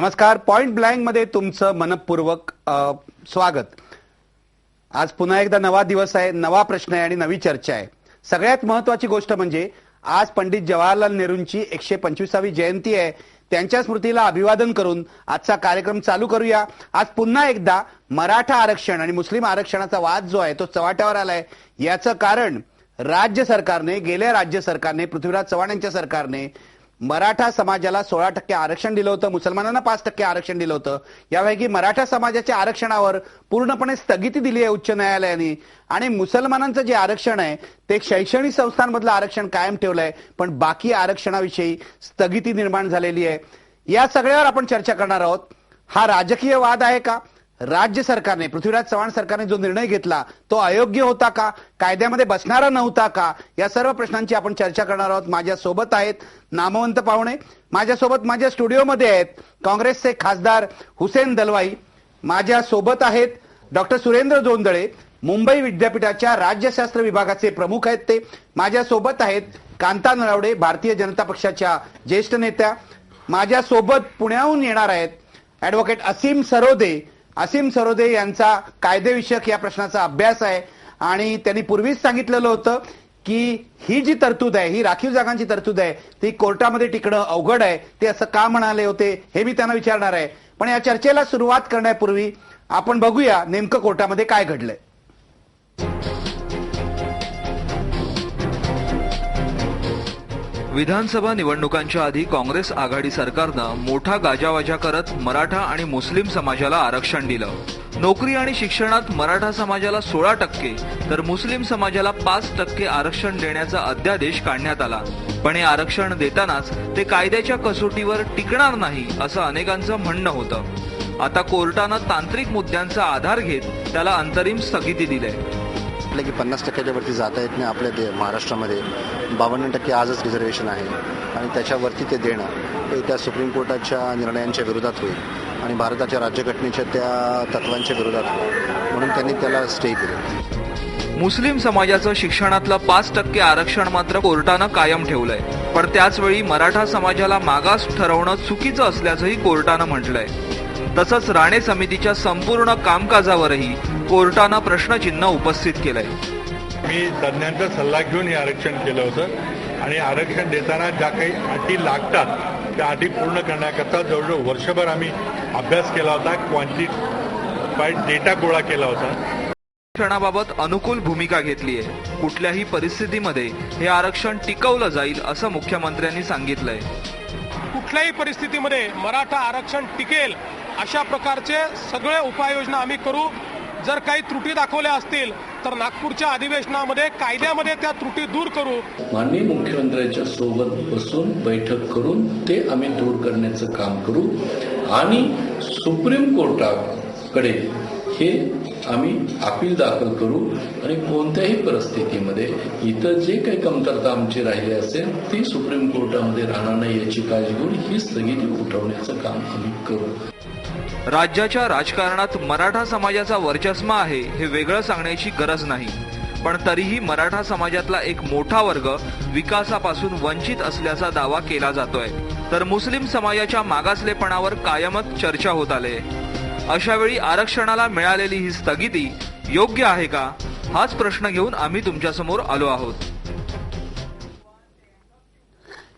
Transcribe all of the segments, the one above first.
नमस्कार. पॉइंट ब्लँकमध्ये तुमचं मनपूर्वक स्वागत. आज पुन्हा एकदा नवा दिवस आहे नवा प्रश्न आहे आणि नवी चर्चा आहे. सगळ्यात महत्वाची गोष्ट म्हणजे आज पंडित जवाहरलाल नेहरूंची एकशे पंचवीसावी जयंती आहे. त्यांच्या स्मृतीला अभिवादन करून आजचा कार्यक्रम चालू करूया. आज पुन्हा एकदा मराठा आरक्षण आणि मुस्लिम आरक्षणाचा वाद जो आहे तो चव्हाट्यावर आलाय. याचं कारण राज्य सरकारने गेल्या राज्य सरकारने पृथ्वीराज चव्हाण यांच्या सरकारने मराठा समाजाला सोळा टक्के आरक्षण दिलं होतं मुसलमानांना पाच टक्के आरक्षण दिलं होतं. यापैकी मराठा समाजाच्या आरक्षणावर पूर्णपणे स्थगिती दिली आहे उच्च न्यायालयाने. आणि मुसलमानांचं जे आरक्षण आहे ते शैक्षणिक संस्थांमधलं आरक्षण कायम ठेवलंय पण बाकी आरक्षणाविषयी स्थगिती निर्माण झालेली आहे. या सगळ्यावर आपण चर्चा करणार आहोत. हा राजकीय वाद आहे का? राज्य सरकारने पृथ्वीराज चव्हाण सरकारने जो निर्णय घेतला तो अयोग्य होता का? कायद्यामध्ये बसणारा नव्हता का? या सर्व प्रश्नांची आपण चर्चा करणार आहोत. माझ्या सोबत आहेत नामवंत पाहुणे. माझ्यासोबत माझ्या स्टुडिओमध्ये आहेत काँग्रेसचे खासदार हुसेन दलवाई. माझ्या सोबत आहेत डॉक्टर सुरेंद्र जोंदळे मुंबई विद्यापीठाच्या राज्यशास्त्र विभागाचे प्रमुख आहेत ते. माझ्या सोबत आहेत कांता नरावडे भारतीय जनता पक्षाच्या ज्येष्ठ नेत्या. माझ्या सोबत पुण्याहून येणार आहेत ऍडव्होकेट असीम सरोदे असीम सरोदे यांचा कायदेविषयक या प्रश्नाचा अभ्यास आहे. आणि त्यांनी पूर्वीच सांगितलेलं होतं की ही जी तरतूद आहे ही राखीव जागांची तरतूद आहे ती कोर्टामध्ये टिकणं अवघड आहे. ते असं का म्हणाले होते हे मी त्यांना विचारणार आहे. पण या चर्चेला सुरुवात करण्यापूर्वी आपण बघूया नेमकं कोर्टामध्ये काय घडलंय. विधानसभा निवडणुकांच्या आधी काँग्रेस आघाडी सरकारनं मोठा गाजावाजा करत मराठा आणि मुस्लिम समाजाला आरक्षण दिलं. नोकरी आणि शिक्षणात मराठा समाजाला सोळा टक्के तर मुस्लिम समाजाला पाच टक्के आरक्षण देण्याचा अध्यादेश काढण्यात आला. पण हे आरक्षण देतानाच ते कायद्याच्या कसोटीवर टिकणार नाही असं अनेकांचं म्हणणं होतं. आता कोर्टानं तांत्रिक मुद्द्यांचा आधार घेत त्याला अंतरिम स्थगिती दिली आपलं की पन्नास टक्क्याच्या वरती जाता येत नाही आपल्या दे महाराष्ट्रामध्ये. बावन्न टक्के आजच रिझर्वेशन आहे. आणि त्याच्यावरती ते देणं हे त्या सुप्रीम कोर्टाच्या निर्णयांच्या विरोधात होईल. आणि भारताच्या राज्यघटनेच्या त्या तत्वांच्या विरोधात होईल. म्हणून त्यांनी त्याला स्टे केले. मुस्लिम समाजाचं शिक्षणातलं पाच टक्के आरक्षण मात्र कोर्टानं कायम ठेवलंय. पण त्याचवेळी मराठा समाजाला मागास ठरवणं चुकीचं असल्याचंही कोर्टानं म्हटलंय. तसंच राणे समितीच्या संपूर्ण कामकाजावरही कोर्टानं प्रश्नचिन्ह उपस्थित केलंय. मी तज्ज्ञांचा सल्ला घेऊन हे आरक्षण केलं होतं. आणि आरक्षण देताना ज्या काही अटी लागतात त्या अटी पूर्ण करण्याकरता जवळजवळ वर्षभर आम्ही अभ्यास केला होता क्वांटिफाईड डेटा गोळा केला होता. आरक्षणाबाबत अनुकूल भूमिका घेतली आहे. कुठल्याही परिस्थितीमध्ये हे आरक्षण टिकवलं जाईल असं मुख्यमंत्र्यांनी सांगितलंय. कुठल्याही परिस्थितीमध्ये मराठा आरक्षण टिकेल अशा प्रकारचे सगळे उपाययोजना आम्ही करू. जर काही त्रुटी दाखवल्या असतील तर नागपूरच्या अधिवेशनामध्ये कायद्यामध्ये त्या त्रुटी दूर करू. माननीय मुख्यमंत्र्यांच्या सोबत बसून बैठक करून ते आम्ही दूर करण्याचं काम करू. आणि सुप्रीम कोर्टाकडे हे आम्ही अपील दाखल करू. आणि कोणत्याही परिस्थितीमध्ये इतर जे काही कमतरता आमची राहिली असेल ती सुप्रीम कोर्टामध्ये राहणार नाही याची काळजी घेऊन ही स्थगिती उठवण्याचं काम आम्ही करू. राज्याच्या राजकारणात मराठा समाजाचा वर्चस्व आहे हे वेगळं सांगण्याची गरज नाही. पण तरीही मराठा समाजातला एक मोठा वर्ग विकासापासून वंचित असल्याचा दावा केला जातोय. तर मुस्लिम समाजाच्या मागासलेपणावर कायमच चर्चा होत आले. अशावेळी आरक्षणाला मिळालेली ही स्थगिती योग्य आहे का? हाच प्रश्न घेऊन आम्ही तुमच्यासमोर आलो आहोत.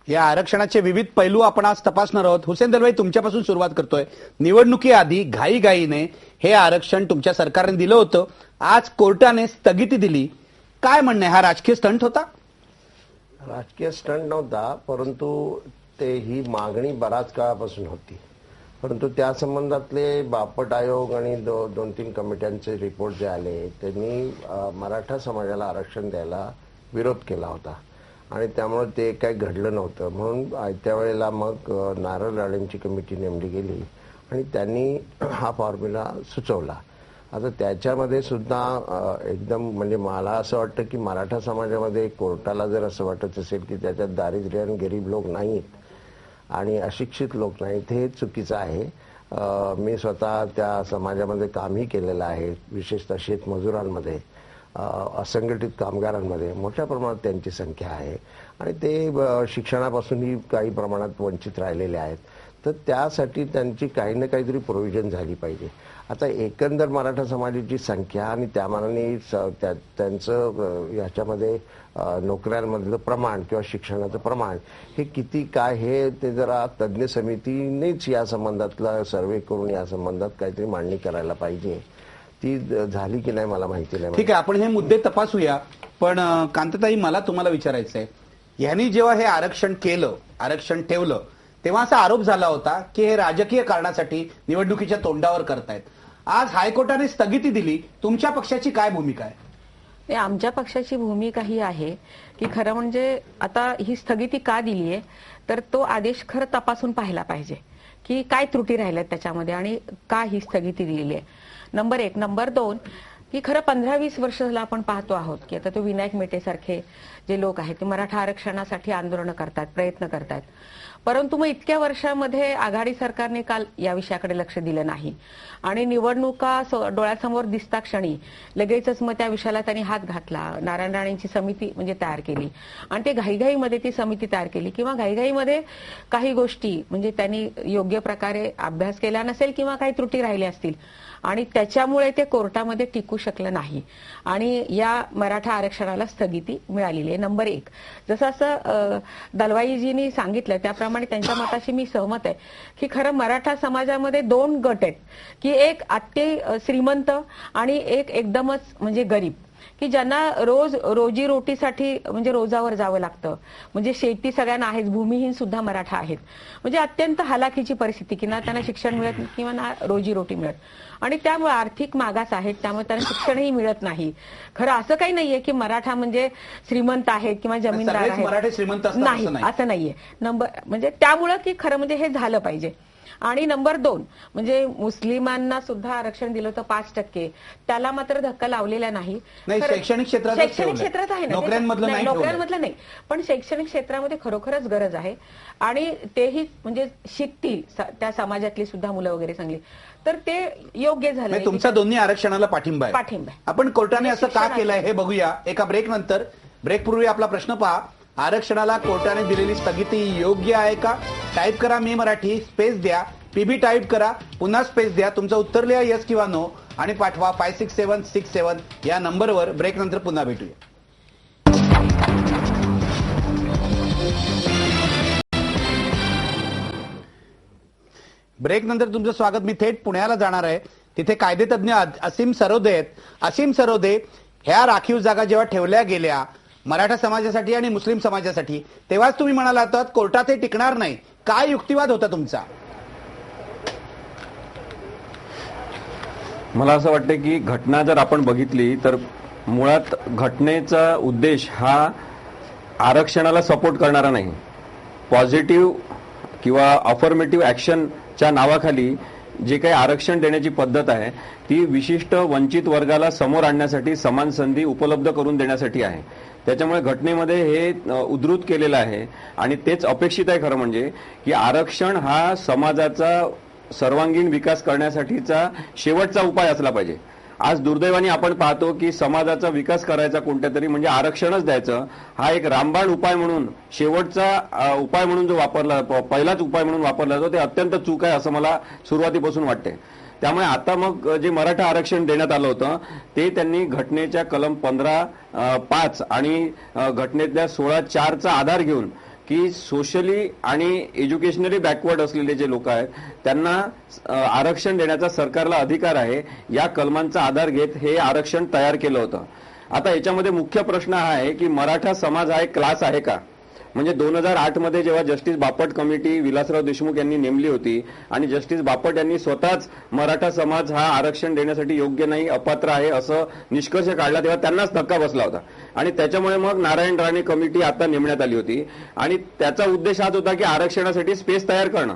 या आरक्षणाचे विविध पैलू आपण आज तपासणार आहोत. हुसेन दलवाई तुमच्यापासून सुरुवात करतोय. निवडणुकीआधी घाईघाईने हे आरक्षण तुमच्या सरकारने दिलं होतं. आज कोर्टाने स्थगिती दिली. काय म्हणणं हा राजकीय स्टंट होता? राजकीय स्टंट नव्हता परंतु ते ही मागणी बराच काळापासून होती. परंतु त्या संबंधातले बापट आयोग आणि दो, दोन तीन कमिट्यांचे रिपोर्ट जे आले त्यांनी मराठा समाजाला आरक्षण द्यायला विरोध केला होता. आणि त्यामुळे ते काही घडलं नव्हतं. म्हणून आयत्या वेळेला मग नारळ राळेंची कमिटी नेमली गेली आणि त्यांनी हा फॉर्म्युला सुचवला. आता त्याच्यामध्ये सुद्धा एकदम म्हणजे मला असं वाटतं की मराठा समाजामध्ये कोर्टाला जर असं वाटत असेल की त्याच्यात दारिद्र्य आणि गरीब लोक नाहीत आणि अशिक्षित लोक नाहीत हे चुकीचं आहे. मी स्वतः त्या समाजामध्ये कामही केलेलं आहे विशेषतः शेतमजुरांमध्ये. असंघटित कामगारांमध्ये मोठ्या प्रमाणात त्यांची संख्या आहे. आणि ते शिक्षणापासूनही काही प्रमाणात वंचित राहिलेले आहेत. तर त्यासाठी त्यांची काही ना काहीतरी प्रोव्हिजन झाली पाहिजे. आता एकंदर मराठा समाजाची संख्या आणि त्यामानाने त्या- त्यांचं याच्यामध्ये नोकऱ्यांमधलं प्रमाण किंवा शिक्षणाचं प्रमाण हे किती काय हे ते जरा तज्ज्ञ समितीनेच या संबंधातला सर्वे करून या संबंधात काहीतरी मांडणी करायला पाहिजे. ती झाली की नाही मला माहिती नाही. ठीक आहे आपण हे मुद्दे तपासूया. पण कांतताई मला तुम्हाला विचारायचं आहे यांनी जेव्हा हे आरक्षण केलं आरक्षण ठेवलं तेव्हा असा आरोप झाला होता की हे राजकीय कारणासाठी निवडणुकीच्या तोंडावर करतायत. आज हायकोर्टाने स्थगिती दिली. तुमच्या पक्षाची काय भूमिका आहे? नाही, आमच्या पक्षाची भूमिका ही आहे की खरं म्हणजे आता ही स्थगिती का दिली आहे? तर तो आदेश खरं तपासून पाहायला पाहिजे की काय त्रुटी राहिल्यात त्याच्यामध्ये आणि का ही स्थगिती दिलेली आहे? नंबर एक. नंबर दोन की खरं पंधरा वीस वर्ष झालं आपण पाहतो आहोत की आता तो विनायक मेटेसारखे जे लोक आहेत ते मराठा आरक्षणासाठी आंदोलनं करतात प्रयत्न करतात. परंतु मग इतक्या वर्षामध्ये आघाडी सरकारने काल या विषयाकडे लक्ष दिलं नाही. आणि निवडणुका डोळ्यासमोर दिसता क्षणी लगेचच मग त्या विषयाला त्यांनी हात घातला. नारायण राणेंची समिती म्हणजे तयार केली. आणि ते घाईघाईमध्ये ती समिती तयार केली. किंवा घाईघाईमध्ये काही गोष्टी म्हणजे त्यांनी योग्य प्रकारे अभ्यास केला नसेल किंवा काही त्रुटी राहिल्या असतील. आणि त्याच्यामुळे ते कोर्टामध्ये टिकू शकलं नाही. आणि या मराठा आरक्षणाला स्थगिती मिळालेली आहे. नंबर एक. जसं असं दलवाईजींनी सांगितलं त्याप्रमाणे आणि त्यांच्या मताशी मी सहमत आहे. की खरं मराठा समाजामध्ये दोन गट आहेत. की एक आत्ते श्रीमंत आणि एक एकदमच म्हणजे गरीब. की ज्यांना रोज रोजी रोटीसाठी म्हणजे रोजावर जावं लागतं. म्हणजे शेती सगळ्यांना आहेच भूमिहीन सुद्धा मराठा आहेत. म्हणजे अत्यंत हलाखीची परिस्थिती की ना त्यांना शिक्षण मिळत किंवा ना रोजी रोटी मिळत. आणि त्यामुळे आर्थिक मागास आहेत त्यामुळे त्यांना शिक्षणही मिळत नाही. खरं असं काही नाहीये की मराठा म्हणजे श्रीमंत आहेत किंवा जमीनदार आहेत. नाही. असं नाहीये. नंबर म्हणजे त्यामुळं की खरं म्हणजे हे झालं पाहिजे. आणि नंबर दोन म्हणजे मुस्लिमांना सुद्धा आरक्षण दिलं होतं पाच टक्के. त्याला मात्र धक्का लावलेला नाही. शैक्षणिक क्षेत्रातच शैक्षणिक. क्षेत्रात आहे ना नोकऱ्यांमधलं नाही ठेवलंय. नोकऱ्यांमधलं नाही. पण शैक्षणिक क्षेत्रामध्ये खरोखरच गरज आहे. आणि तेही म्हणजे शिकतील त्या समाजातली सुद्धा मुलं वगैरे चांगली. तर ते योग्य झालं तुमचा दोन्ही आरक्षणाला पाठिंबा आहे. पाठिंबा. आपण कोर्टाने असं का. केलंय हे बघूया. एका ब्रेक नंतर. ब्रेक पूर्वी आपला प्रश्न पहा. आरक्षणाला कोर्टाने दिलेली स्थगिती योग्य आहे का? टाईप करा मी मराठी स्पेस द्या. पीबी टाईप करा. पुन्हा स्पेस द्या. तुमचं उत्तर लिहा यस किंवा नो आणि पाठवा five six seven six seven या नंबरवर ब्रेक नंतर पुन्हा भेटूया. ब्रेक नंतर तुमचं स्वागत. मी थेट पुण्याला जाणार आहे. तिथे कायदेतज्ञ असीम सरोदे आहेत. असीम सरोदे ह्या राखीव जागा जेव्हा ठेवल्या गेल्या मराठा समाजासाठी आणि मुस्लिम समाजासाठी. तेव्हाच तुम्ही म्हणाला होतात कोर्टात हे टिकणार नाही. काय युक्तिवाद होता तुमचा? मला असं वाटतं की घटना जर आपण बघितली तर मुळात घटनेचा उद्देश हा आरक्षणाला सपोर्ट करणारा नाही. पॉझिटिव्ह किंवा अफर्मेटिव्ह ॲक्शनच्या नावाखाली जे काही आरक्षण देण्याची पद्धत आहे ती विशिष्ट वंचित वर्गाला समोर आणण्यासाठी समान संधी उपलब्ध करून देण्यासाठी आहे. त्याच्यामुळे घटनेमध्ये हे उद्धृत केलेलं आहे. आणि तेच अपेक्षित आहे खरं म्हणजे की आरक्षण हा समाजाचा सर्वांगीण विकास करण्यासाठीचा शेवटचा उपाय असला पाहिजे. आज दुर्दैवाने आपण पाहतो की समाजाचा विकास करायचा कोणत्या तरी म्हणजे आरक्षणच द्यायचं हा एक रामबाण उपाय म्हणून शेवटचा उपाय म्हणून जो वापरला पहिलाच उपाय म्हणून वापरला जातो ते अत्यंत चूक आहे असं मला सुरुवातीपासून वाटते त्यामुळे आता मग जे मराठा आरक्षण देण्यात आलं होतं ते त्यांनी घटनेच्या कलम पंधरा पाच आणि घटनेतल्या सोळा चारचा आधार घेऊन की सोशली आणि एज्युकेशनली बॅकवर्ड असलेले जे लोक आहेत त्यांना आरक्षण देण्याचा सरकारला अधिकार आहे या कलमांचा आधार घेत हे आरक्षण तयार केलं होतं. आता याच्यामध्ये मुख्य प्रश्न हा आहे की मराठा समाज हा एक क्लास आहे का? म्हणजे दोन हजार आठमध्ये जेव्हा जस्टिस बापट कमिटी विलासराव देशमुख यांनी नेमली होती आणि जस्टिस बापट यांनी स्वतःच मराठा समाज हा आरक्षण देण्यासाठी योग्य नाही अपात्र आहे असं निष्कर्ष काढला तेव्हा त्यांनाच धक्का बसला होता. आणि त्याच्यामुळे मग नारायण राणे कमिटी आता नेमण्यात आली होती. आणि त्याचा उद्देश हाच होता की आरक्षणासाठी स्पेस तयार करणं.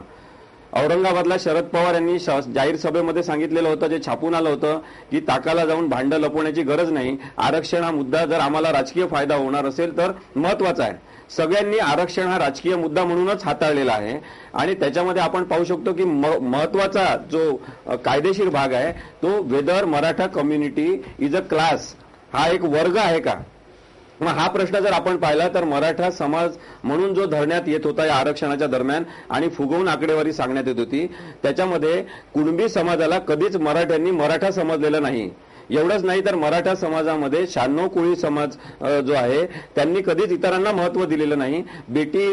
औरंगाबादला शरद पवार यांनी श- जाहीर सभेमध्ये सांगितलेलं होतं जे छापून आलं होतं की ताकाला जाऊन भांडं लपवण्याची गरज नाही. आरक्षण हा मुद्दा जर आम्हाला राजकीय फायदा होणार असेल तर महत्त्वाचा आहे. सगळ्यांनी आरक्षण हा राजकीय मुद्दा म्हणूनच हाताळलेला आहे. आणि त्याच्यामध्ये आपण पाहू शकतो की म- महत्त्वाचा जो कायदेशीर भाग आहे तो whether Maratha community is a class हा एक वर्ग आहे का? मग हा प्रश्न जर आपण पाहिला तर मराठा समाज म्हणून जो धरण्यात येत होता या आरक्षणाच्या दरम्यान आणि फुगवून आकडेवारी सांगण्यात येत होती त्याच्यामध्ये कुणबी समाजाला कधीच मराठ्यांनी मराठा समजलेला नाही. एवढंच नाही तर मराठा समाजामध्ये शहाण्णव कोळी समाज जो आहे त्यांनी कधीच इतरांना महत्त्व दिलेलं नाही. बेटी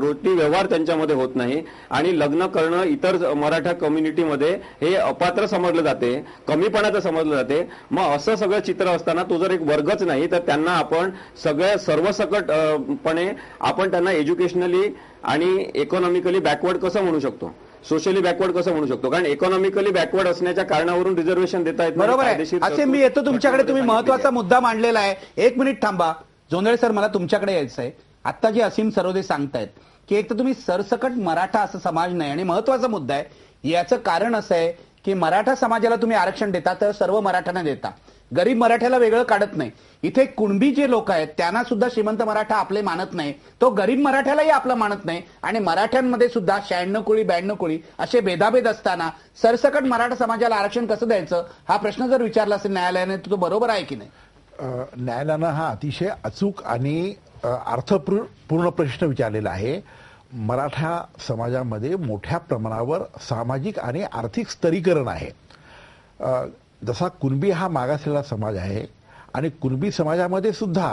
रोटी व्यवहार त्यांच्यामध्ये होत नाही. आणि लग्न करणं इतर मराठा कम्युनिटीमध्ये हे अपात्र समजलं जाते कमीपणाचं समजलं जाते. मग असं सगळं चित्र असताना तो जर एक वर्गच नाही तर त्यांना आपण सगळ्या सर्वसकटपणे आपण त्यांना एज्युकेशनली आणि इकॉनॉमिकली बॅकवर्ड कसं म्हणू शकतो? सोशली बॅकवर्ड कसं म्हणू शकतो? कारण इकॉनॉमिकली बॅकवर्ड असण्याच्या कारणावरून रिझर्वेशन देता येत. बरोबर आहे. असे मी येतो तुमच्याकडे तुम्ही महत्त्वाचा मुद्दा मांडलेला आहे. एक मिनिट थांबा. जोंधळे सर मला तुमच्याकडे यायचं आहे. आता जे असीम सरोदे सांगतायत की एक तर तुम्ही सरसकट मराठा असं समाज नाही. आणि महत्त्वाचा मुद्दा आहे याचं कारण असं आहे की मराठा समाजाला तुम्ही आरक्षण देता तर सर्व मराठ्यांना देता. गरीब मराठ्याला वेगळं काढत नाही. इथे कुणबी जे लोक आहेत त्यांना सुद्धा श्रीमंत मराठा आपले मानत नाही. तो गरीब मराठ्यालाही आपलं मानत नाही. आणि मराठ्यांमध्ये सुद्धा शहाण्णव कोळी ब्याण्णव कोळी असे भेदाभेद असताना सरसकट मराठा समाजाला आरक्षण कसं द्यायचं? हा प्रश्न जर विचारला असेल न्यायालयाने तो बरोबर आहे की नाही? न्यायालयानं हा अतिशय अचूक आणि अ, अर्थपूर्ण प्रश्न विचारलेला आहे. मराठा समाजामध्ये मोठ्या प्रमाणावर सामाजिक आणि आर्थिक स्तरीकरण आहे. जसा कुणबी हा मागासलेला समाज आहे आणि कुणबी समाजामध्ये सुद्धा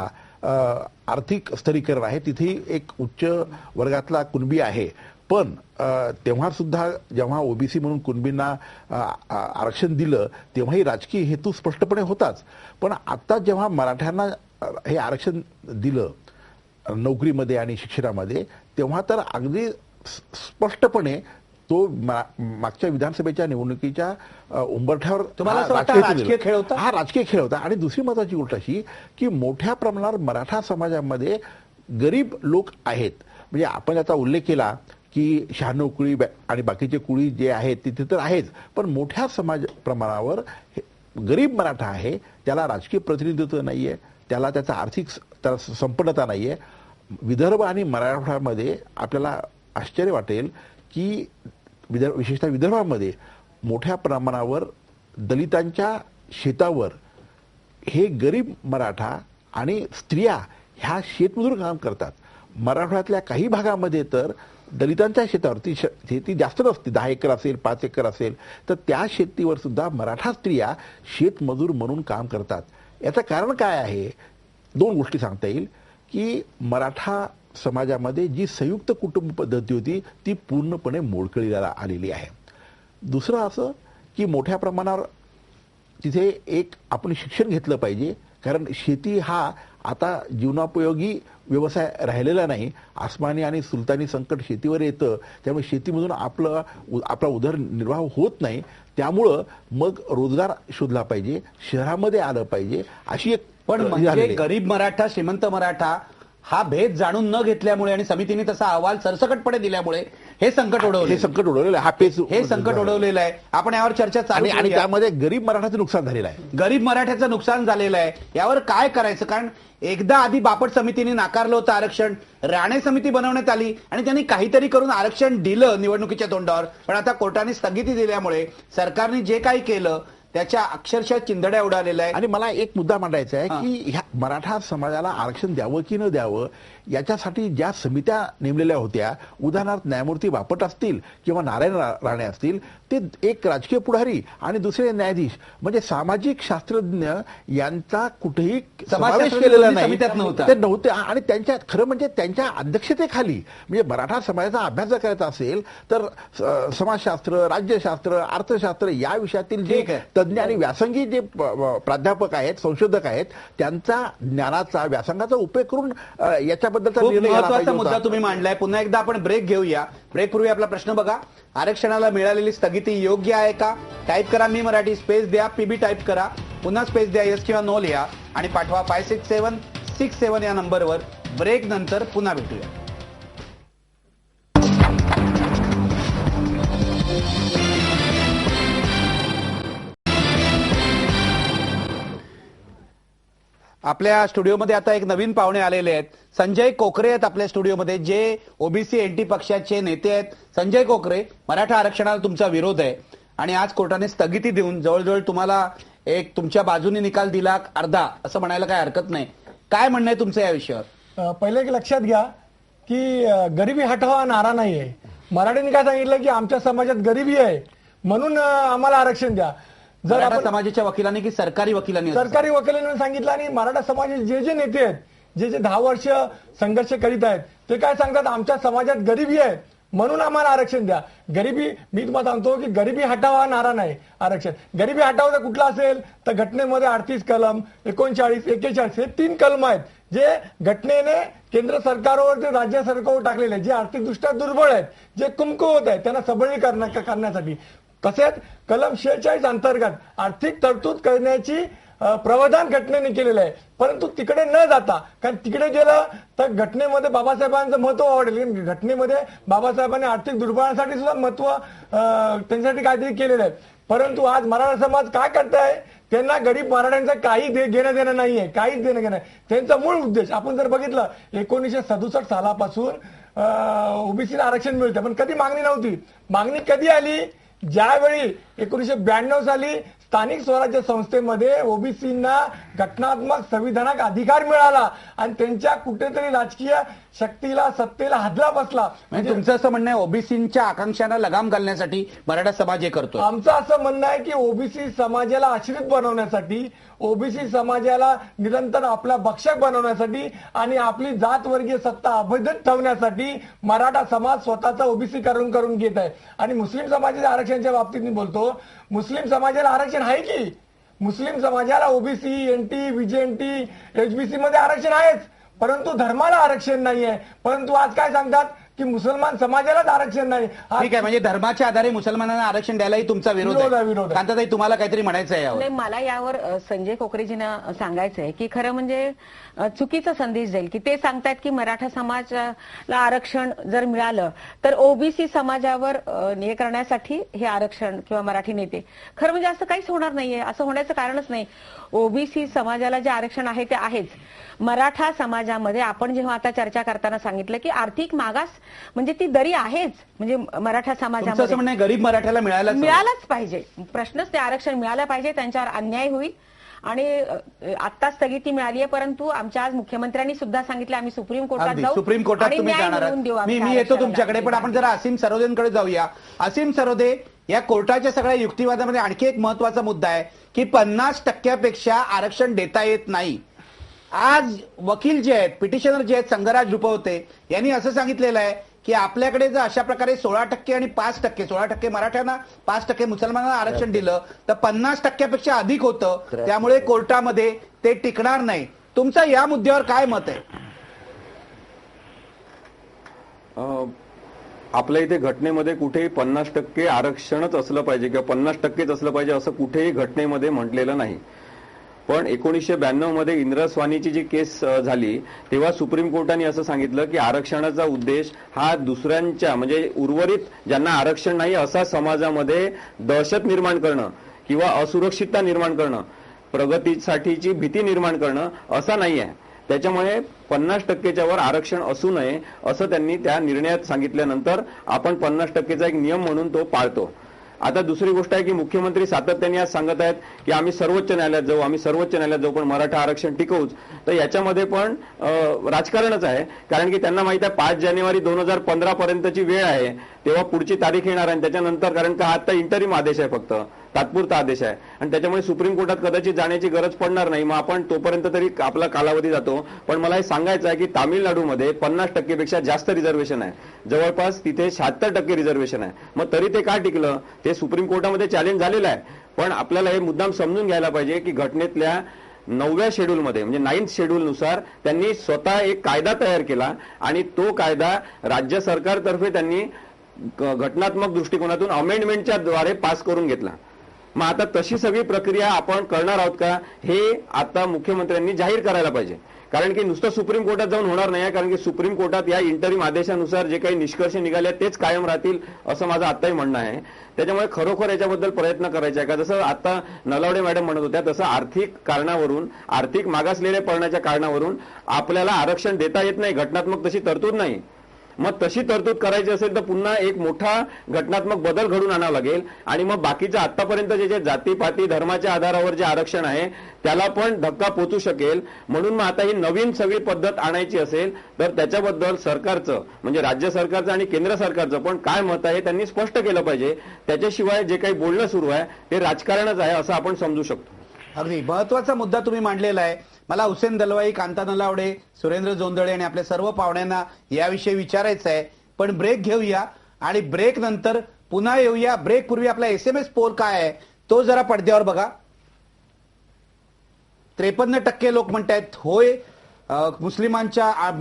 आर्थिक स्तरीकरण आहे. तिथे एक उच्च वर्गातला कुणबी आहे. पण तेव्हा सुद्धा जेव्हा ओबीसी म्हणून कुणबींना आरक्षण दिलं तेव्हाही राजकीय हेतू स्पष्टपणे होताच. पण आता जेव्हा मराठ्यांना हे आरक्षण दिलं नोकरीमध्ये आणि शिक्षणामध्ये तेव्हा तर अगदी स्पष्टपणे तो मा- मागच्या विधानसभेच्या निवडणुकीच्या उंबरठ्यावर तुम्हाला असं वाटतं राजकीय. खेळ होता? हा राजकीय खेळ होता आणि दुसरी महत्वाची गोष्ट अशी की मोठ्या प्रमाणावर मराठा समाजामध्ये गरीब लोक आहेत म्हणजे आपण याचा उल्लेख केला की शहाण्णव कुळी आणि बाकीचे कुळी जे आहेत तिथे तर आहेच पण मोठ्या समाज प्रमाणावर गरीब मराठा आहे त्याला राजकीय प्रतिनिधित्व नाहीये त्याला त्याचा आर्थिक त्याला संपन्नता नाहीये विदर्भ आणि मराठवाड्यामध्ये आपल्याला आश्चर्य वाटेल की विदर्भ विशेषतः विदर्भामध्ये मोठ्या प्रमाणावर दलितांच्या शेतावर हे गरीब मराठा आणि स्त्रिया ह्या शेतमजूर काम करतात. मराठवाड्यातल्या काही भागामध्ये तर दलितांच्या शेतावरती श- शेती जास्त नसते. दहा एकर असेल पाच एकर असेल तर त्या शेतीवर सुद्धा मराठा स्त्रिया शेतमजूर म्हणून काम करतात. याचं कारण काय आहे? दोन गोष्टी सांगता येईल की मराठा समाजामध्ये जी संयुक्त कुटुंब पद्धती होती ती पूर्णपणे मोडकळीला आलेली आहे. दुसरं असं की मोठ्या प्रमाणावर तिथे एक आपण शिक्षण घेतलं पाहिजे कारण शेती हा आता जीवनोपयोगी व्यवसाय राहिलेला नाही. आसमानी आणि सुलतानी संकट शेतीवर येतं त्यामुळे शेतीमधून आपलं आपला उदरनिर्वाह होत नाही. त्यामुळं मग रोजगार शोधला पाहिजे शहरामध्ये आलं पाहिजे अशी एक पण म्हणजे. गरीब मराठा श्रीमंत मराठा हा भेद जाणून न घेतल्यामुळे आणि समितीने तसा अहवाल सरसकटपणे दिल्यामुळे हे संकट उडवले हे संकट आहे. हा पेच हे संकट उडवलेलं आहे. आपण यावर चर्चा चालू आणि आणि करूया. त्यामध्ये गरीब मराठाचं नुकसान झालेलं आहे. गरीब मराठ्याचं नुकसान झालेलं आहे. यावर काय करायचं? कारण एकदा आधी बापट समितीने नाकारलं होतं आरक्षण राणे समिती बनवण्यात आली आणि त्यांनी काहीतरी करून आरक्षण दिलं निवडणुकीच्या तोंडावर. पण आता कोर्टाने स्थगिती दिल्यामुळे सरकारने जे काही केलं त्याच्या अक्षरशः चिंधड्या उडालेल्या आहे आणि मला एक मुद्दा मांडायचा आहे. की ह्या मराठा समाजाला आरक्षण द्यावं की न द्यावं याच्यासाठी ज्या समित्या नेमलेल्या होत्या उदाहरणार्थ न्यायमूर्ती बापट असतील किंवा नारायण राणे असतील ते एक राजकीय पुढारी आणि दुसरे न्यायाधीश म्हणजे सामाजिक शास्त्रज्ञ यांचा कुठेही समावेश केलेला नाही. ते नव्हते आणि त्यांच्या खरं म्हणजे त्यांच्या अध्यक्षतेखाली म्हणजे मराठा समाजाचा अभ्यास जर करायचा असेल तर समाजशास्त्र राज्यशास्त्र अर्थशास्त्र या विषयातील जे. तज्ज्ञ आणि व्यासंगी जे प्राध्यापक आहेत संशोधक आहेत त्यांचा ज्ञानाचा व्यासंगाचा उपयोग करून अ, घ्यायला महत्त्वाचा मुद्दा. तुम्ही मांडलाय. पुन्हा एकदा आपण ब्रेक घेऊया. ब्रेक पूर्वी आपला प्रश्न बघा. आरक्षणाला मिळालेली स्थगिती योग्य आहे का? टाईप करा मी मराठी. स्पेस द्या पीबी टाईप करा. पुन्हा स्पेस द्या येस किंवा नो लिहा. आणि पाठवा five six seven six seven या नंबरवर ब्रेक नंतर पुन्हा भेटूया. आपल्या स्टुडिओमध्ये आता एक नवीन पाहुणे आलेले आहेत. संजय कोकरे आहेत आपल्या स्टुडिओमध्ये जे ओबीसी एनटी पक्षाचे नेते आहेत. संजय कोकरे मराठा आरक्षणाला तुमचा विरोध आहे. आणि आज कोर्टाने स्थगिती देऊन जवळजवळ तुम्हाला एक तुमच्या बाजूने निकाल दिला अर्धा असं म्हणायला काही हरकत नाही. काय म्हणणं आहे तुमचं या विषयावर? पहिले एक लक्षात घ्या की गरिबी हटवा हा नारा नाही आहे मराठीने काय सांगितलं की आमच्या समाजात गरिबी आहे. म्हणून आम्हाला आरक्षण द्या. जर मराठा आपण समाजाच्या वकिलांनी की सरकारी वकिलांनी सरकारी वकिलांनी सांगितलं आणि मराठा समाजाचे जे जे नेते आहेत जे जे दहा वर्ष संघर्ष करीत आहेत ते काय सांगतात? आमच्या समाजात गरिबी आहे म्हणून आम्हाला आरक्षण द्या. गरिबी मी तुम्हाला सांगतो की गरिबी हटाव हा नारा नाही आरक्षण. गरिबी हटाव जर कुठला असेल? तर घटनेमध्ये अडतीस कलम एकोणचाळीस एक्केचाळीस हे तीन कलम आहेत जे घटनेने केंद्र सरकारवर ते राज्य सरकारवर टाकलेले आहेत जे आर्थिकदृष्ट्या दुर्बळ आहेत जे कुमकुवत आहेत त्यांना सबलीकरण करण्यासाठी. तसेच कलम शेहेचाळीस अंतर्गत आर्थिक तरतूद करण्याची प्रवधान घटनेने केलेलं आहे. परंतु तिकडे न जाता कारण तिकडे गेलं तर घटनेमध्ये बाबासाहेबांचं महत्त्व आवडेल घटनेमध्ये बाबासाहेबांनी आर्थिक दुर्बळांसाठी सुद्धा महत्त्व त्यांच्यासाठी काहीतरी केलेलं आहे. परंतु आज मराठा समाज काय करताय? त्यांना गरीब मराठ्यांचं काही दे- घेणं देणं नाहीये. काहीच देणं घेणं त्यांचा मूळ उद्देश आपण जर बघितलं एकोणीसशे सदुसष्ट सालापासून ओबीसीला आरक्षण मिळतं पण कधी मागणी नव्हती. मागणी कधी आली? ज्यावेळी एकोणीसशे ब्याण्णव साली स्थानिक स्वराज्य संस्थेमध्ये ओबीसींना घटनात्मक संविधानाक अधिकार मिळाला आणि त्यांच्या कुठेतरी राजकीय शक्तीला सत्तेला हादला बसला. म्हणजे तुमचं असं म्हणणं आहे ओबीसीच्या आकांक्षांना लगाम घालण्यासाठी मराठा समाज हे करतो आमचं असं म्हणणं आहे की ओबीसी समाजाला आश्रित बनवण्यासाठी ओबीसी समाजाला निरंतर आपला भक्षक बनवण्यासाठी आणि आपली जात वर्गीय सत्ता अभेदित ठेवण्यासाठी मराठा समाज स्वतःचा ओबीसी करून करून घेत आहे. आणि मुस्लिम समाजाच्या आरक्षणाच्या बाबतीत मी बोलतो मुस्लिम समाजाला आरक्षण आहे की? मुस्लिम समाजाला ओबीसी एनटी व्हीजेएनटी एचबीसी मध्ये आरक्षण आहेच. परंतु धर्माला आरक्षण नाही आहे परंतु आज काय सांगतात? की मुसलमान समाजालाच आरक्षण नाही. ठीक आहे म्हणजे धर्माच्या आधारे मुसलमानांना आरक्षण द्यायलाही तुमचा विरोध विरोध आहे, आहे विरोध आहे. कांताताई तुम्हाला काहीतरी म्हणायचं आहे यावर. नाही मला यावर अ, संजय कोकरेजींना सांगायचं आहे की खरं म्हणजे अ, चुकीचा संदेश जाईल की ते सांगतायत की मराठा समाजाला आरक्षण जर मिळालं तर ओबीसी समाजावर अ, हे करण्यासाठी हे आरक्षण किंवा मराठी नेते. खरं म्हणजे असं काहीच होणार नाहीये असं होण्याचं कारणच नाही. ओबीसी समाजाला जे आरक्षण आहे ते आहेच. मराठा समाजामध्ये आपण जेव्हा आता चर्चा करताना सांगितलं की आर्थिक मागास म्हणजे ती दरी आहेच म्हणजे मराठा समाजामध्ये. गरीब मराठ्याला मिळायलाच हवं. मिळालंच पाहिजे. प्रश्नच ते आरक्षण मिळालं पाहिजे त्यांच्यावर अन्याय होईल. आणि आता स्थगिती मिळाली आहे परंतु आमच्या आज मुख्यमंत्र्यांनी सुद्धा सांगितलं आम्ही सुप्रीम कोर्टात जाऊ सुप्रीम कोर्टात तुम्ही जाणार मी मी येतो. तुमच्याकडे पण आपण जरा असीम सरोदेंकडे जाऊया. असीम सरोदे या कोर्टाच्या सगळ्या युक्तिवादामध्ये आणखी एक महत्त्वाचा मुद्दा आहे की पन्नास टक्क्यापेक्षा आरक्षण देता येत नाही. आज वकील जे आहेत पिटिशनर जे आहेत संगराज रुपवते यांनी असं सांगितलेलं आहे की आपल्याकडे जर अशा प्रकारे सोळा टक्के आणि पाच टक्के सोळा टक्के मराठ्यांना पाच टक्के मुसलमानांना आरक्षण दिलं तर पन्नास टक्क्यापेक्षा अधिक होतं. त्यामुळे कोर्टामध्ये ते टिकणार नाही. तुमचं या मुद्द्यावर काय मत आहे? आपल्या इथे घटनेमध्ये कुठेही पन्नास टक्के आरक्षणच असलं पाहिजे किंवा पन्नास टक्केच असलं पाहिजे असं कुठेही घटनेमध्ये म्हटलेलं नाही. पण एकोणीसशे ब्याण्णवमध्ये इंद्रस्वानीची जी केस झाली तेव्हा सुप्रीम कोर्टाने असं सांगितलं की आरक्षणाचा उद्देश हा दुसऱ्यांच्या म्हणजे उर्वरित ज्यांना आरक्षण नाही असा समाजामध्ये दहशत निर्माण करणं किंवा असुरक्षितता निर्माण करणं प्रगतीसाठीची भीती निर्माण करणं असा नाही आहे त्याच्यामुळे पन्नास टक्केच्या वर आरक्षण असू नये असं त्यांनी त्या निर्णयात सांगितल्यानंतर आपण पन्नास टक्केचा एक नियम म्हणून तो पाळतो. आता दुसरी गोष्ट आहे की मुख्यमंत्री सातत्याने आज सांगत आहेत की आम्ही सर्वोच्च न्यायालयात जाऊ आम्ही सर्वोच्च न्यायालयात जाऊ पण मराठा आरक्षण टिकवूच. तर याच्यामध्ये पण राजकारणच आहे. कारण की त्यांना माहीत आहे पाच जानेवारी दोन हजार पंधरा पर्यंतची वेळ आहे. तेव्हा पुढची तारीख येणार आहे आणि त्याच्यानंतर कारण का हा आता इंटरिम आदेश आहे फक्त. तात्पुरता आदेश आहे. आणि त्याच्यामुळे सुप्रीम कोर्टात कदाचित जाण्याची गरज पडणार नाही. मग आपण तोपर्यंत तरी आपला कालावधी जातो. पण मला हे सांगायचं आहे की तामिळनाडूमध्ये पन्नास टक्केपेक्षा जास्त रिझर्वेशन आहे. जवळपास तिथे शहात्तर टक्के रिझर्वेशन आहे. मग तरी ते का टिकलं? ते सुप्रीम कोर्टामध्ये चॅलेंज झालेलं आहे. पण आपल्याला हे मुद्दाम समजून घ्यायला पाहिजे की घटनेतल्या नवव्या शेड्यूलमध्ये म्हणजे नाईन्थ शेड्यूलनुसार त्यांनी स्वतः एक कायदा तयार केला आणि तो कायदा राज्य सरकारतर्फे त्यांनी घटनात्मक दृष्टिकोनातून अमेंडमेंटच्या द्वारे पास करून घेतला. मग आता तशी सगळी प्रक्रिया आपण करणार आहोत का हे आता मुख्यमंत्र्यांनी जाहीर करायला पाहिजे. कारण की नुसतं सुप्रीम कोर्टात जाऊन होणार नाही कारण की सुप्रीम कोर्टात या इंटरिम आदेशानुसार जे काही निष्कर्ष निघाले तेच कायम राहतील असं माझं आताही म्हणणं आहे. त्याच्यामुळे खरोखर याच्याबद्दल प्रयत्न करायचा आहे का? जसं आता नलावडे मॅडम म्हणत होत्या तसं आर्थिक कारणावरून आर्थिक मागासलेल्या पडण्याच्या कारणावरून आपल्याला आरक्षण देता येत नाही घटनात्मक तशी तरतूद नाही. मग तशी तरतूद करायची असेल तर पुन्हा एक मोठा घटनात्मक बदल घडून आणावा लागेल. आणि मग बाकीचं आतापर्यंत जे जे जातीपाती धर्माच्या आधारावर जे आरक्षण आहे त्याला पण धक्का पोचू शकेल. म्हणून मग आता ही नवीन सगळी पद्धत आणायची असेल तर त्याच्याबद्दल सरकारचं म्हणजे राज्य सरकारचं आणि केंद्र सरकारचं पण काय मत आहे त्यांनी स्पष्ट केलं पाहिजे. त्याच्याशिवाय जे काही बोलणं सुरू आहे ते राजकारणच आहे असं आपण समजू शकतो. अगदी. महत्त्वाचा मुद्दा तुम्ही मांडलेला आहे. मला हुसेन दलवाई कांता नलावडे सुरेंद्र जोंदळे आणि आपल्या सर्व पाहुण्यांना याविषयी विचारायचं आहे पण ब्रेक घेऊया आणि ब्रेक नंतर पुन्हा येऊया. ब्रेक पूर्वी आपला एस एम एस पोल काय आहे तो जरा पडद्यावर बघा. त्रेपन्न टक्के लोक म्हणतायत होय मुस्लिमांच्या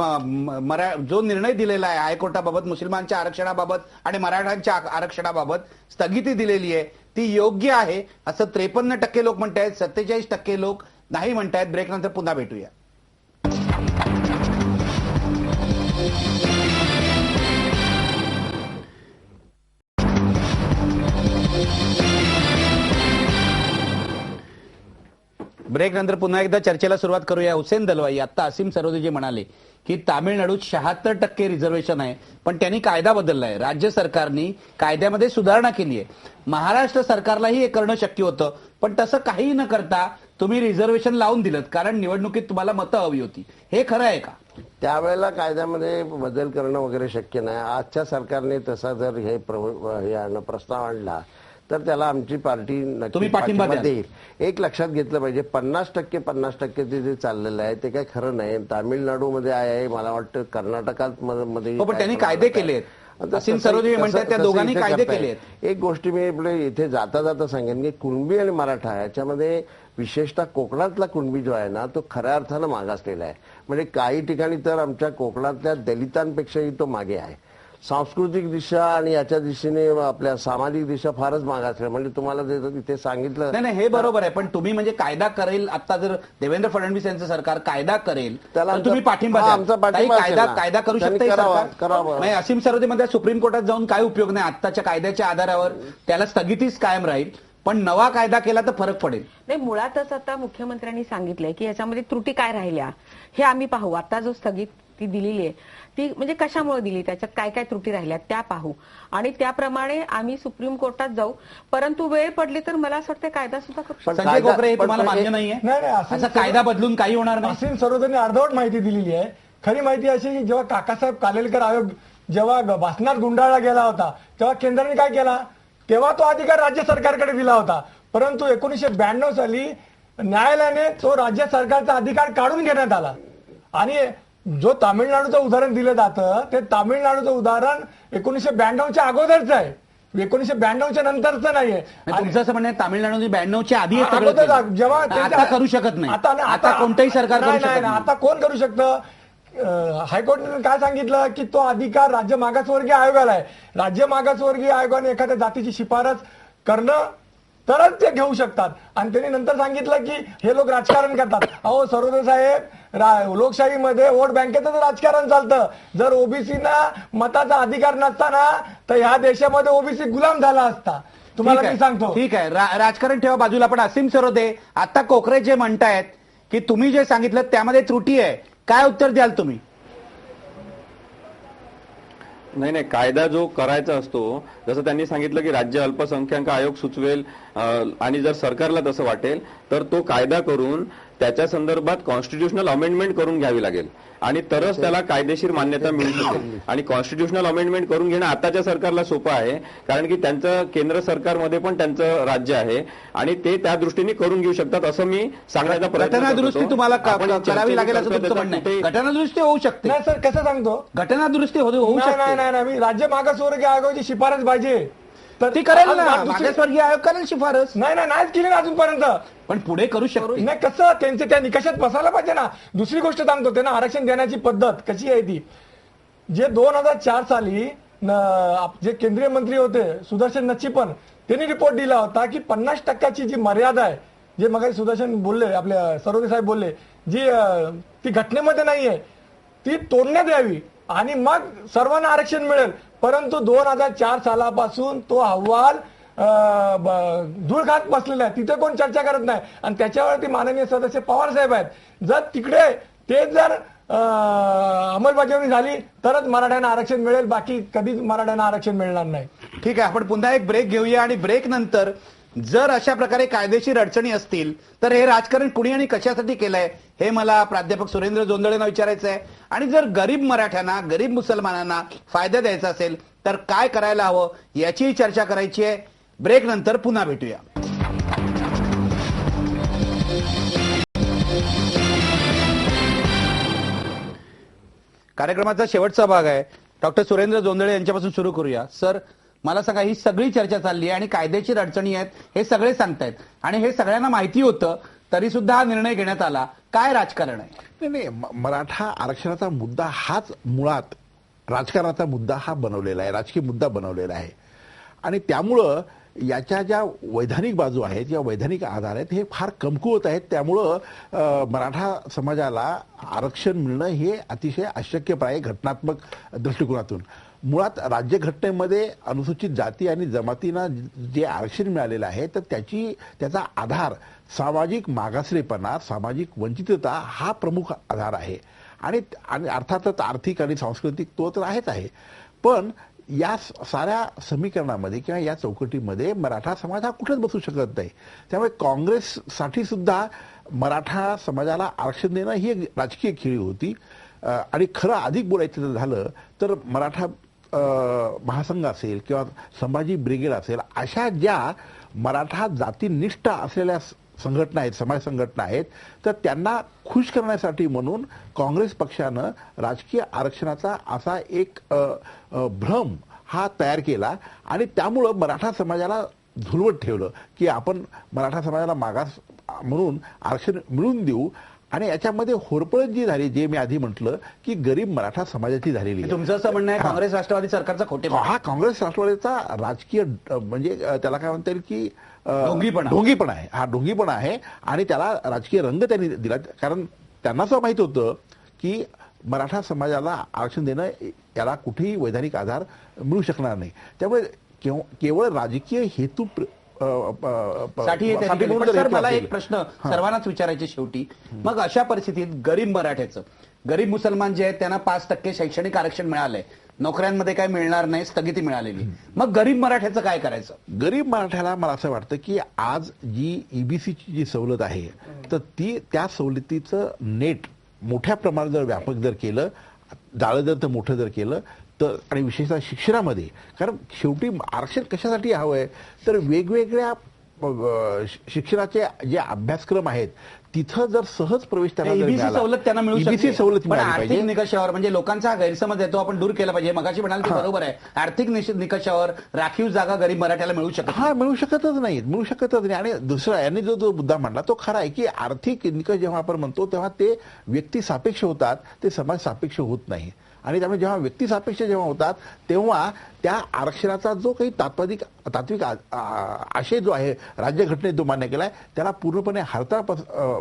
मरा जो निर्णय दिलेला आहे हायकोर्टाबाबत मुस्लिमांच्या आरक्षणाबाबत आणि मराठ्यांच्या आरक्षणाबाबत स्थगिती दिलेली आहे ती योग्य आहे? असं त्रेपन्न टक्के लोक म्हणतायत सत्तेचाळीस टक्के लोक नाही म्हणतायत ब्रेक नंतर पुन्हा भेटूया. ब्रेक नंतर पुन्हा एकदा चर्चेला सुरुवात करूया. हुसेन दलवाई आता असीम सरोदेजी म्हणाले की तामिळनाडूत शहात्तर टक्के रिझर्वेशन आहे पण त्यांनी कायदा बदललाय. राज्य सरकारनी कायद्यामध्ये सुधारणा केली आहे. महाराष्ट्र सरकारलाही हे करणं शक्य होतं पण तसं काहीही न करता तुम्ही रिझर्वेशन लावून दिलं कारण निवडणुकीत तुम्हाला मतं हवी होती. हे खरं आहे का? त्यावेळेला कायद्यामध्ये बदल करणं वगैरे शक्य नाही. आजच्या सरकारने तसा जर हे प्रस्ताव आणला तर त्याला आमची पार्टी नक्की तुम्ही पाठिंबा. देईल. एक लक्षात घेतलं पाहिजे पन्नास टक्के पन्नास टक्के ते जे चाललेलं आहे ते काही खरं नाही. तामिळनाडूमध्ये आहे मला वाटतं कर्नाटकात मध्ये हो, पण त्यांनी काय कायदे केले म्हणतात त्या दोघांनी कायदे केले. एक गोष्टी मी इथे जाता जाता सांगेन की कुणबी आणि मराठा याच्यामध्ये विशेषतः कोकणातला कुणबी जो आहे ना तो खऱ्या अर्थानं मागासलेला आहे. म्हणजे काही ठिकाणी तर आमच्या कोकणातल्या दलितांपेक्षाही तो मागे आहे. सांस्कृतिक दिशा आणि याच्या दिशेने आपल्या सामाजिक दिशा फारच मागासल्या म्हणजे तुम्हाला जे इथे सांगितलं नाही नाही हे बरोबर आहे. पण तुम्ही म्हणजे कायदा करेल आता जर देवेंद्र फडणवीस यांचं सरकार कायदा करेल त्याला तुम्ही पाठिंबा. आमचा कायदा. कायदा करू शकते करावा, सरकार? करावा. नाही, असीम सरोदे मध्ये सुप्रीम कोर्टात जाऊन काय उपयोग नाही? आत्ताच्या कायद्याच्या आधारावर त्याला स्थगितीच कायम राहील. पण नवा कायदा केला तर फरक पडेल. नाही मुळातच आता मुख्यमंत्र्यांनी सांगितलंय की याच्यामध्ये त्रुटी काय राहिल्या हे आम्ही पाहू. आता जो स्थगिती दिलेली आहे. ती म्हणजे कशामुळे दिली? त्याच्यात काय काय त्रुटी राहिल्या त्या पाहू. आणि त्याप्रमाणे आम्ही सुप्रीम कोर्टात जाऊ. परंतु वेळ पडली तर मला असं वाटतं कायदा सुद्धा करू. शकतो. पण संजय कायदा- गोखरे हे पण- तुम्हाला पण मान्य हे- नाहीये? नाही, असा कायदा बदलून काही होणार नाही? असीम अर्धवट माहिती दिलेली आहे. खरी माहिती अशी की जेव्हा काकासाहेब कालेलकर आयोग जेव्हा ग- भासणार गुंडाळला गेला होता तेव्हा केंद्राने काय केला? तेव्हा तो अधिकार राज्य सरकारकडे दिला होता. परंतु एकोणीसशे ब्याण्णव साली न्यायालयाने तो राज्य सरकारचा अधिकार काढून घेण्यात आला. आणि जो तामिळनाडूचं उदाहरण दिलं जातं ते तामिळनाडूचं उदाहरण एकोणीसशे ब्याण्णवच्या अगोदरचं आहे. एकोणीसशे ब्याण्णवच्या नंतरचं नाहीये. नाही, तुमचं असं म्हणणं आहे तामिळनाडूने ब्याण्णवच्या आधी हे सगळं अगोदर केलं. जेव्हा आता त्यांच्या- करू शकत नाही. आता आता कोणतंही सरकार करू नाही, शकत नाही, नाही. आता कोण करू शकतं? अं, हायकोर्टाने काय सांगितलं की तो अधिकार राज्य मागासवर्गीय आयोगाला आहे. राज्य मागासवर्गीय आयोगाने एखाद्या जातीची शिफारस करणं तरच ते घेऊ शकतात. आणि त्यांनी नंतर सांगितलं की हे लोक राजकारण करतात. अहो सरोदे साहेब रा- लोकशाहीमध्ये वोट बँकेचं राजकारण चालतं. जर ओबीसीना मताचा अधिकार नसताना तर ह्या देशामध्ये ओबीसी गुलाम झाला असता. तुम्हाला मी सांगतो. ठीक आहे. रा- राजकारण ठेवा बाजूला. पण असीम सरोदे आता कोकरे जे म्हणतायत की तुम्ही जे सांगितलं त्यामध्ये त्रुटी आहे. काय उत्तर द्याल तुम्ही? नाही नाही कायदा जो करायचा असतो जसं त्यांनी सांगितलं की राज्य अल्पसंख्याक आयोग सुचवेल आणि जर सरकारला तसं वाटेल तर तो कायदा करून त्याच्या संदर्भात कॉन्स्टिट्युशनल अमेंडमेंट करून घ्यावी लागेल. आणि तरच त्याला कायदेशीर मान्यता मिळू शकेल. आणि कॉन्स्टिट्युशनल अमेंडमेंट करून घेणं आताच्या सरकारला सोपं आहे. कारण की त्यांचं केंद्र सरकारमध्ये पण त्यांचं राज्य आहे. आणि ते त्या दृष्टीने करून घेऊ शकतात असं मी सांगण्याचा प्रयत्न होतो. तुम्हाला करावी लागेल असं तुमचं म्हणणं आहे. घटनादुरुस्ती होऊ शकते. नाही सर कसं सांगतो? घटनादुरुस्ती होऊ होऊ नाही नाही शकते. नाही नाही. मी राज्य मागासवर्गीय आयोगाची शिफारस पाहिजे. तर ती करेल ना. आज दुसरी- मागासवर्गीय आयोग करेल शिफारस. नाही नाही नाहीच केली ना अजूनपर्यंत. पण पुढे करू शकते. नाही कसं? त्यांचे त्या निकषात बसायला पाहिजे ना. दुसरी गोष्ट सांगतो त्यांना आरक्षण देण्याची पद्धत कशी आहे ती? जे दोन हजार चार साली न- आप- जे केंद्रीय मंत्री होते सुदर्शन नच्चीपन त्यांनी रिपोर्ट दिला होता की पन्नास टक्क्याची जी मर्यादा आहे जे मग सुदर्शन बोलले आपल्या सरोदे साहेब बोलले जी अं, ती घटनेमध्ये नाहीये ती तोडण्यात यावी आणि मग सर्वांना आरक्षण मिळेल. परंतु दोन हजार चार सालापासून तो अहवाल अं, धूळ खात बसलेला आहे. तिथे कोण चर्चा करत नाही. आणि त्याच्यावरती माननीय सदस्य पवार साहेब आहेत. जर तिकडे ते जर अंमलबजावणी झाली तरच मराठ्यांना आरक्षण मिळेल. बाकी कधीच मराठ्यांना आरक्षण मिळणार नाही. ठीक आहे आपण पुन्हा एक ब्रेक घेऊया आणि ब्रेक नंतर जर अशा प्रकारे कायदेशीर अडचणी असतील तर हे राजकारण कुणी आणि कशासाठी केलंय हे मला प्राध्यापक सुरेंद्र जोंधळेंना विचारायचं आहे आणि जर गरीब मराठ्यांना गरीब मुसलमानांना फायदा द्यायचा असेल तर काय करायला हवं याचीही चर्चा करायची आहे. ब्रेक नंतर पुन्हा भेटूया. कार्यक्रमाचा शेवटचा भाग आहे. डॉक्टर सुरेंद्र जोंधळे यांच्यापासून सुरू करूया. सर मला सांगा ही सगळी चर्चा चालली आहे आणि कायदेशीर अडचणी आहेत हे सगळे सांगतायत. आणि हे सगळ्यांना माहिती होतं तरी सुद्धा हा निर्णय घेण्यात आला. काय राजकारण आहे? नाही नाही म- मराठा आरक्षणाचा मुद्दा हाच मुळात राजकारणाचा मुद्दा हा बनवलेला आहे राजकीय मुद्दा बनवलेला आहे. आणि त्यामुळं याच्या ज्या वैधानिक बाजू आहेत या वैधानिक आधार आहेत हे फार कमकुवत आहेत. त्यामुळं मराठा समाजाला आरक्षण मिळणं हे अतिशय अशक्यप्राय घटनात्मक दृष्टिकोनातून. मुळात राज्यघटनेमध्ये अनुसूचित जाती आणि जमातींना जे आरक्षण मिळालेलं आहे तर त्याची त्याचा आधार सामाजिक मागासलेपणा सामाजिक वंचितता हा प्रमुख आधार आहे. आणि आणि अर्थातच आर्थिक आणि सांस्कृतिक तो तर आहेच आहे. पण या स- साऱ्या समीकरणामध्ये किंवा या चौकटीमध्ये मराठा समाज हा कुठेच बसू शकत नाही. त्यामुळे काँग्रेससाठी सुद्धा मराठा समाजाला आरक्षण देणं ही एक राजकीय खेळी होती. आणि खरं अधिक बोलायचं जर झालं तर मराठा महासंघ असेल किंवा संभाजी ब्रिगेड असेल अशा ज्या मराठा जातीनिष्ठ असलेल्या संघटना आहेत समाज संघटना आहेत तर त्यांना खुश करण्यासाठी म्हणून काँग्रेस पक्षानं राजकीय आरक्षणाचा असा एक भ्रम हा तयार केला आणि त्यामुळं मराठा समाजाला झुलवत ठेवलं की आपण मराठा समाजाला मागास म्हणून आरक्षण मिळून देऊ. आणि याच्यामध्ये होरपळत जी झाली जे मी आधी म्हटलं की गरीब मराठा समाजाची झालेली. तुमचं असं म्हणणं आहे काँग्रेस राष्ट्रवादी सरकारचा खोटे हा काँग्रेस राष्ट्रवादीचा राजकीय म्हणजे त्याला काय म्हणता येईल की ढोंगीपणा. ढोंगीपणा आहे. हा ढोंगीपणा आहे आणि त्याला राजकीय रंग त्यांनी दिला. कारण त्यांना असं माहीत होतं की मराठा समाजाला आरक्षण देणं याला कुठेही वैधानिक आधार मिळू शकणार नाही. त्यामुळे केव- केवळ राजकीय हेतू साठी सर मला एक प्रश्न सर्वांनाच विचारायचे शेवटी. मग अशा परिस्थितीत गरीब मराठ्याचं गरीब मुसलमान जे आहेत त्यांना पाच टक्के शैक्षणिक आरक्षण मिळालंय. नोकऱ्यांमध्ये काय मिळणार नाही स्थगिती मिळालेली. मग गरीब मराठ्याचं काय करायचं? गरीब मराठ्याला मला असं वाटतं की आज जी ईबीसीची जी सवलत आहे तर ती त्या सवलतीचं नेट मोठ्या प्रमाणात जर व्यापक जर केलं जाळं जर तर मोठं जर केलं तर आणि विशेषतः शिक्षणामध्ये. कारण शेवटी आरक्षण कशासाठी हवं आहे तर वेगवेगळ्या शिक्षणाचे जे अभ्यासक्रम आहेत तिथं जर सहज प्रवेश त्यांना मिळाला- सवलत त्यांना मिळू EBC शकते. सवलत आर्थिक निकषावर म्हणजे लोकांचा गैरसमज आहे तो आपण दूर केला पाहिजे. मगाशी म्हणाल ते बरोबर आहे. आर्थिक निकषावर राखीव जागा गरीब मराठ्याला मिळू शकत हा मिळू शकतच नाही मिळू शकतच नाही. आणि दुसरा यांनी जो जो मुद्दा मांडला तो खरा आहे की आर्थिक निकष जेव्हा आपण म्हणतो तेव्हा ते व्यक्ती सापेक्ष होतात ते समाज सापेक्ष होत नाही. आणि त्यामुळे जेव्हा व्यक्ती सापेक्ष जेव्हा होतात तेव्हा त्या आरक्षणाचा जो काही तात्विक तात्विक आ- आशय जो आहे राज्यघटनेत जो मान्य केला आहे त्याला पूर्णपणे हरताळ पस-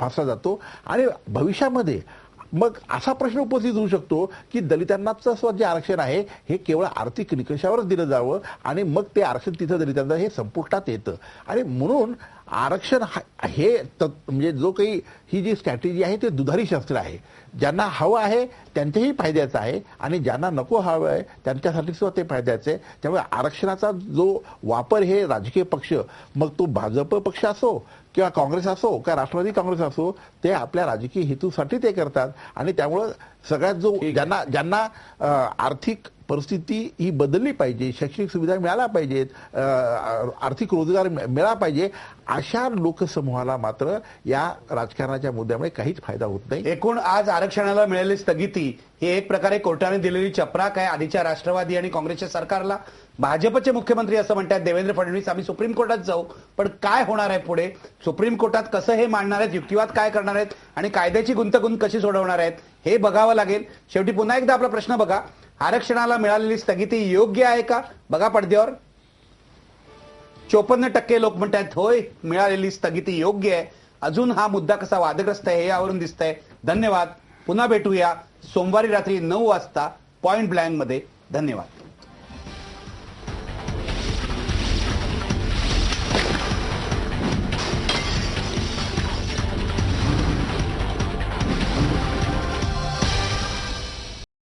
फासला जातो. आणि भविष्यामध्ये मग असा प्रश्न उपस्थित होऊ शकतो की दलितांनाचं स्व जे आरक्षण आहे हे केवळ आर्थिक निकषावरच दिलं जावं आणि मग ते आरक्षण तिथं दलितांना हे संपुष्टात येतं. आणि म्हणून आरक्षण हा- हे म्हणजे जो काही ही जी स्ट्रॅटेजी आहे ते दुधारी शस्त्र आहे. ज्यांना हवं आहे त्यांच्याही फायद्याचं आहे आणि ज्यांना नको हवं आहे त्यांच्यासाठी सुद्धा ते फायद्याचं आहे. त्यामुळे आरक्षणाचा जो वापर हे राजकीय पक्ष मग तो भाजप पक्ष असो किंवा काँग्रेस असो का राष्ट्रवादी काँग्रेस असो ते आपल्या राजकीय हेतूसाठी ते करतात. आणि त्यामुळं सगळ्यात जो ज्यांना ज्यांना आर्थिक परिस्थिती ही बदलली पाहिजे शैक्षणिक सुविधा मिळाल्या पाहिजेत आर्थिक रोजगार मिळ- मिळाला पाहिजे अशा लोकसमूहाला मात्र या राजकारणाच्या मुद्द्यामुळे काहीच फायदा होत नाही. एकूण आज आरक्षणाला मिळालेली स्थगिती. ही एक प्रकारे कोर्टाने दिलेली चपराक आहे आधीच्या राष्ट्रवादी आणि काँग्रेसच्या सरकारला. भाजपचे मुख्यमंत्री असं म्हणतात देवेंद्र फडणवीस आम्ही सुप्रीम कोर्टात जाऊ. पण काय होणार आहे पुढे? सुप्रीम कोर्टात कसं हे मांडणार आहेत? युक्तिवाद काय करणार आहेत? आणि कायद्याची गुंतगुंत कशी सोडवणार आहेत? हे बघावं लागेल. शेवटी पुन्हा एकदा आपला प्रश्न बघा. आरक्षणाला मिळालेली स्थगिती योग्य आहे का? बघा पडद्यावर. चोपन्न टक्के लोक म्हणतात होय मिळालेली स्थगिती योग्य आहे. अजून हा मुद्दा कसा वादग्रस्त आहे हे यावरून दिसतंय. धन्यवाद. पुन्हा भेटूया सोमवारी रात्री नऊ वाजता पॉइंट ब्लँकमध्ये धन्यवाद.